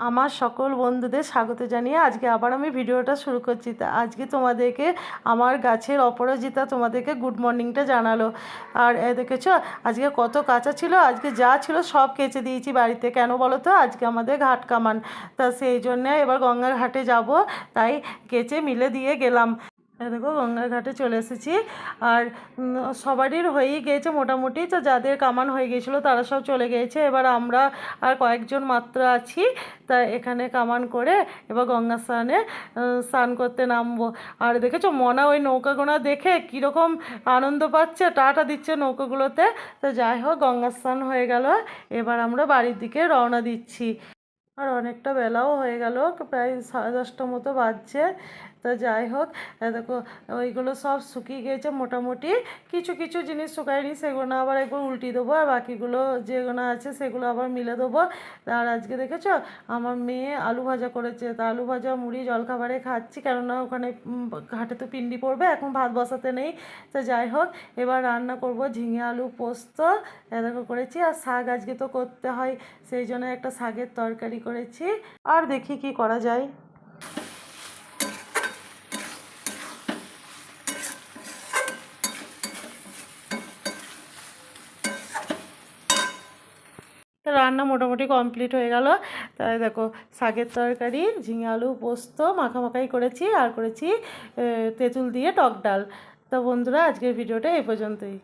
আমার সকল বন্ধুদের স্বাগত জানিয়ে আজকে আবার আমি ভিডিওটা শুরু করছি। তা আজকে তোমাদেরকে আমার গাছের অপরাজিতা তোমাদেরকে গুড মর্নিংটা জানালো। আর দেখেছ? আজকে কত কাঁচা ছিল, আজকে যা ছিল সব কেচে দিয়েছি বাড়িতে। কেন বলো তো? আজকে আমাদের ঘাট কামান। তা সেই জন্যে এবার গঙ্গার ঘাটে যাব। তাই কেচে মিলে দিয়ে গেলাম। দেখো, গঙ্গার ঘাটে চলে এসেছি। আর সবারই হয়েই গিয়েছে মোটামুটি। তো যাদের কামান হয়ে গিয়েছিল তারা সব চলে গিয়েছে। এবার আমরা আর কয়েকজন মাত্র আছি। তা এখানে কামান করে এবার গঙ্গা স্নানে স্নান করতে নামবো। আর দেখেছ, মনা ওই নৌকাগুলো দেখে কীরকম আনন্দ পাচ্ছে, টাটা দিচ্ছে নৌকাগুলোতে। তো যাই হোক, গঙ্গা স্নান হয়ে গেল। এবার আমরা বাড়ির দিকে রওনা দিচ্ছি। আর অনেকটা বেলাও হয়ে গেল, প্রায় সাড়ে দশটা মতো বাজছে। তো যাই হোক দেখো, ওইগুলো সব শুকিয়ে গিয়েছে মোটামুটি। কিছু কিছু জিনিস শুকায়নি, সেগুলো আবার একবার উল্টিয়ে দেবো, আর বাকিগুলো যেগুলো আছে সেগুলো আবার মিলে দেবো। আর আজকে দেখেছ, আমার মেয়ে আলু ভাজা করেছে, তা আলু ভাজা, মুড়ি, জলখাবারে খাচ্ছি, কেননা ওখানে ঘাটে তো পিন্ডি পড়বে, এখন ভাত বসাতে নেই। তো যাই হোক, এবার রান্না করব ঝিঙে আলু পোস্ত দেখো করেছি, আর শাক আজকে তো করতে হয়, সেই জন্য একটা শাকের তরকারি করেছি। আর দেখি কি করা যায়। তো রান্না মোটামুটি কমপ্লিট হয়ে গেল। তাই দেখো, শাকের তরকারি, ঝিঙে আলু, পোস্ত মাখামাখাই করেছি। আর করেছি তেঁতুল দিয়ে টক ডাল। তো বন্ধুরা, আজকের ভিডিওটা এই পর্যন্তই।